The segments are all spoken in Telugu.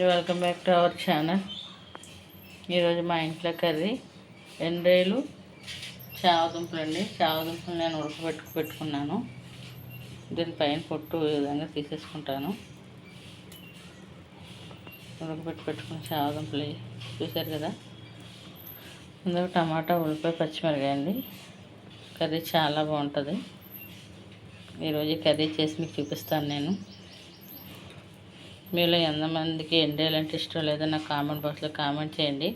అండి welcome back to our channel ఈరోజు మా ఇంట్లో కర్రీ. ఎండ్రేలు చావదుంపలు అండి. చావదుంపలు నేను ఉడకబెట్టుకు పెట్టుకున్నాను. దీనిపైన పొట్టు ఈ విధంగా తీసేసుకుంటాను. ఉడకబెట్టి పెట్టుకున్న చావదుంపలు చూసారు కదా? ఇందులో టమాటా ఉల్లిపాయ పచ్చిమిరకాయ అండి. కర్రీ చాలా బాగుంటుంది. ఈరోజు కర్రీ చేసి మీకు చూపిస్తాను నేను. మీలో ఎంతమందికి ఎండేయాలంటే ఇష్టం లేదో నాకు కామెంట్ బాక్స్లో కామెంట్ చేయండి.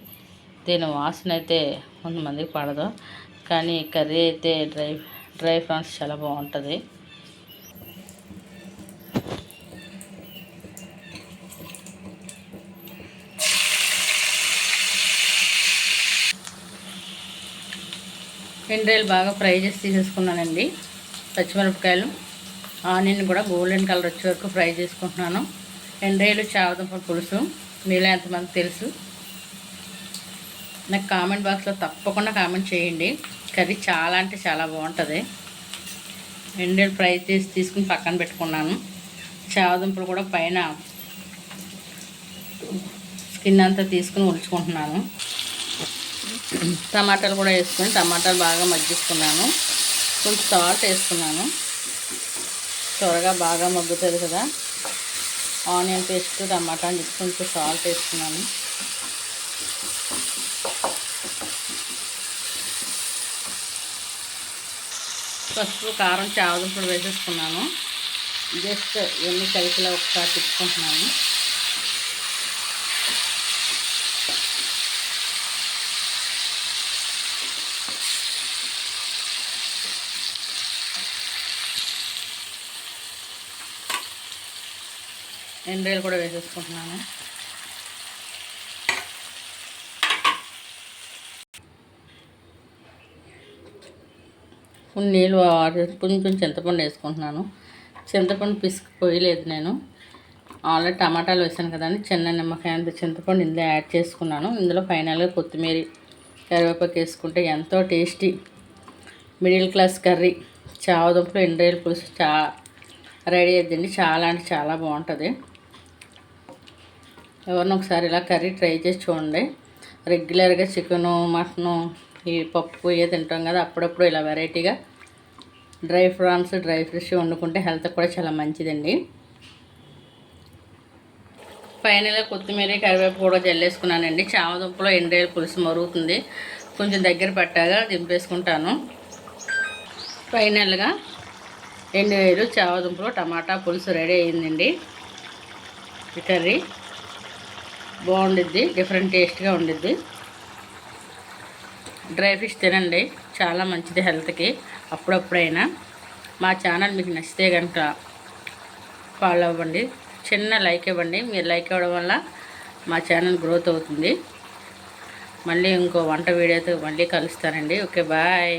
దీని వాసన అయితే కొంతమందికి పడదు. కానీ కర్రీ అయితే డ్రై డ్రై ఫ్రాన్స్ చాలా బాగుంటుంది. ఎండ్రాయిలు బాగా ఫ్రై చేసి తీసేసుకున్నానండి. పచ్చిమిరపకాయలు ఆనియన్ కూడా గోల్డెన్ కలర్ వచ్చే వరకు ఫ్రై చేసుకుంటున్నాను. ఎండ్రేలు చావదుంప పులుసు మీలో ఎంతమంది తెలుసు? నాకు కామెంట్ బాక్స్లో తప్పకుండా కామెంట్ చేయండి. కర్రీ చాలా అంటే చాలా బాగుంటుంది. ఎండేలు ఫ్రై చేసి తీసుకుని పక్కన పెట్టుకున్నాను. చావదుంపలు కూడా పైన స్కిన్ అంతా తీసుకుని ఉంచుకుంటున్నాను టమాటాలు కూడా వేసుకొని టమాటాలు బాగా మగ్గిస్తున్నాను కొంచెం సాల్ట్ వేసుకున్నాను. త్వరగా బాగా మగ్గుతుంది కదా. ఆనియన్ పేస్ట్ టమాటా కొంచెం సాల్ట్ వేసుకున్నాను. పసుపు కారం చావదుంపులు వేసేసుకున్నాను. జస్ట్ ఎన్ని కలిసిలో ఒకసారి తిప్పుకుంటున్నాను. ఎండ్రాయిలు కూడా వేసేసుకుంటున్నాను. కొన్ని నీళ్ళు కొంచెం చింతపండు వేసుకుంటున్నాను. చింతపండు పిసుకు పోయలేదు నేను. ఆల్రెడీ టమాటాలు వేసాను కదండి చిన్న నిమ్మకాయ అంత చింతపండు ఇందులో యాడ్ చేసుకున్నాను. ఇందులో ఫైనల్గా కొత్తిమీర కరివేపాకు వేసుకుంటే ఎంతో టేస్టీ మిడిల్ క్లాస్ కర్రీ. చావదుంపలు ఎండ్రాయిల పులుసు చా రెడీ అయ్యిందండి చాలా అంటే చాలా బాగుంటుంది. ఎవరిని ఒకసారి ఇలా కర్రీ ట్రై చేసి చూడండి. రెగ్యులర్గా చికెను మటను ఈ పప్పు ఏ తింటాం కదా అప్పుడప్పుడు ఇలా వెరైటీగా. డ్రై ఫ్రాన్స్ డ్రై ఫిష్ వండుకుంటే హెల్త్ కూడా చాలా మంచిదండి. ఫైనల్గా కొత్తిమీర కరివేపు కూడా జల్లేసుకున్నానండి. చామదుంపలో ఎండ్రేలు పులుసు మరుగుతుంది. కొంచెం దగ్గర పట్టాగా దింపేసుకుంటాను. ఫైనల్గా ఎండువేలు చావదుంపలు టమాటా పులుసు రెడీ అయిందండి. ఈ కర్రీ. బాగుండిద్ది డిఫరెంట్ టేస్ట్గా ఉండిద్ది. డ్రై ఫిష్ తినండి చాలా మంచిది హెల్త్కి అప్పుడప్పుడైనా మా ఛానల్ మీకు నచ్చితే కనుక ఫాలో అవ్వండి. చిన్న లైక్ ఇవ్వండి. మీరు లైక్ ఇవ్వడం వల్ల మా ఛానల్ గ్రోత్ అవుతుంది. మళ్ళీ ఇంకో వంట వీడియోతో మళ్ళీ కలుస్తానండి. Okay bye